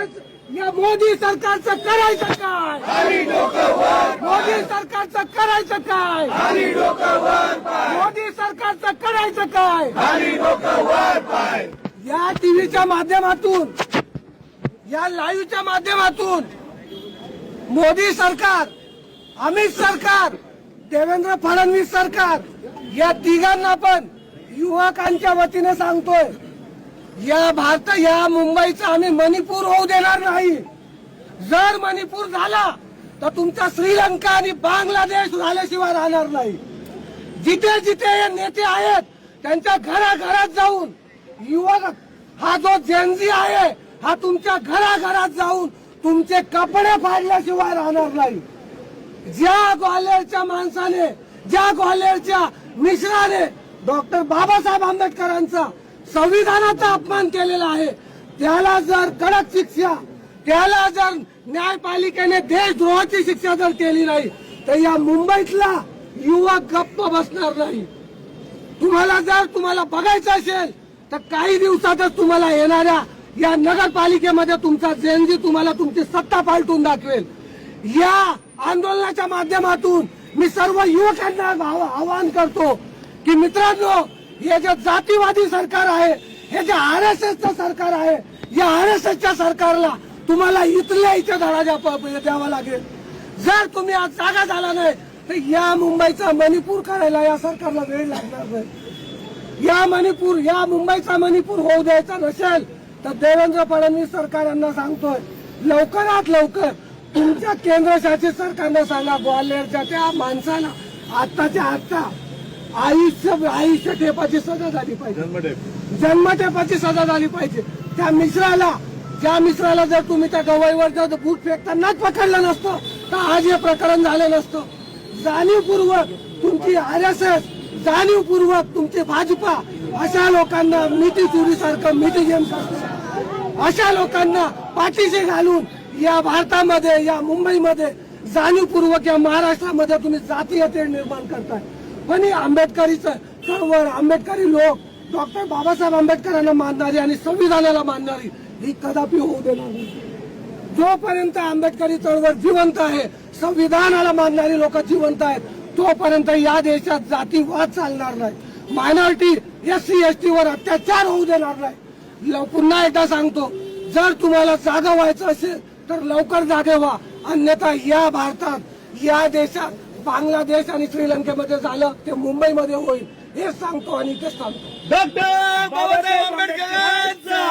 या मोदी सरकारचं करायचं काय? मोदी सरकारचं करायचं काय? मोदी सरकारचं करायचं काय? या टीव्हीच्या माध्यमातून या लाईव्हच्या माध्यमातून मोदी सरकार अमित सरकार देवेंद्र फडणवीस सरकार या तिघांना पण युवकांच्या वतीने सांगतोय. या भारत या मुंबईचा आम्ही मणिपूर होऊ देणार नाही. जर मणिपूर झाला तर तुमचा श्रीलंका आणि बांगलादेश झाल्याशिवाय राहणार नाही. जिथे जिथे हे नेते आहेत त्यांच्या घराघरात जाऊन युवक हा जो जेनजी आहे हा तुमच्या घराघरात जाऊन तुमचे कपडे फाडल्याशिवाय राहणार नाही. ज्या ग्वाल्हेरच्या माणसाने ज्या ग्वाल्हेरच्या मिश्राने डॉक्टर बाबासाहेब आंबेडकरांचा संविधानाचा अपमान केलेला आहे. त्याला जर कडक शिक्षा त्याला जर न्यायपालिकेने देशद्रोहाची शिक्षा जर केली नाही तर या मुंबईतला युवक गप्प बसणार नाही. तुम्हाला जर तुम्हाला बघायचं असेल तर काही दिवसातच तुम्हाला येणाऱ्या या नगरपालिकेमध्ये तुमचा जेनजी तुम्हाला तुमची सत्ता पालटून दाखवेल. या आंदोलनाच्या माध्यमातून मी सर्व युवकांना आवाहन करतो की मित्रांनो हे जे जातीवादी सरकार आहे हे जे आर एस एसचं सरकार आहे या आर एस एसच्या सरकारला तुम्हाला इथल्या इथे धडा द्यावा लागेल. जर तुम्ही आज जागा झाला नाही तर या मुंबईचा मणिपूर करायला या सरकारला वेळ लागणार नाही. या मणिपूर या मुंबईचा मणिपूर होऊ द्यायचा नसेल तर देवेंद्र फडणवीस सरकार यांना सांगतोय लवकरात लवकर तुमच्या केंद्रशासित सरकारनं सांगा ग्वाल्हेरच्या त्या माणसाला आत्ताच्या आत्ता आयुष्य आयुष्य ठेपाची सजा झाली पाहिजे. जन्मठेपाची सजा झाली पाहिजे. त्या मिश्राला ज्या मिश्राला जर तुम्ही त्या गवाईवर जर बूट फेकतानाच पकडलं नसतं तर आज हे प्रकरण झालं नसतं. जाणीवपूर्वक तुमची आर एस एस जाणीवपूर्वक तुमची भाजपा अशा लोकांना मिठी चोरी सारखं मिठी गेम सारखं अशा लोकांना पाठीशी घालून या भारतामध्ये या मुंबईमध्ये जाणीवपूर्वक या महाराष्ट्रामध्ये तुम्ही जातीय तेढ निर्माण करताय. पण हे आंबेडकरीचं चळवळ आंबेडकरी लोक डॉक्टर बाबासाहेब आंबेडकरांना मानणारी आणि संविधानाला मानणारी ही कदापि होऊ देणार नाही जोपर्यंत आंबेडकरी चळवळ जिवंत आहे संविधानाला मानणारी लोक जिवंत आहेत तोपर्यंत या देशात जातीवाद चालणार नाही. Minority S C S T वर अत्याचार होऊ देणार नाही. पुन्हा एकदा सांगतो जर तुम्हाला जागा व्हायचं असेल तर लवकर जागे व्हा. अन्यथा या भारतात या देशात बांगलादेश आणि श्रीलंकेमध्ये झालं ते मुंबईमध्ये होईल हे सांगतो आणि ते सांगतो. डॉक्टर बाबासाहेब आंबेडकरांचा!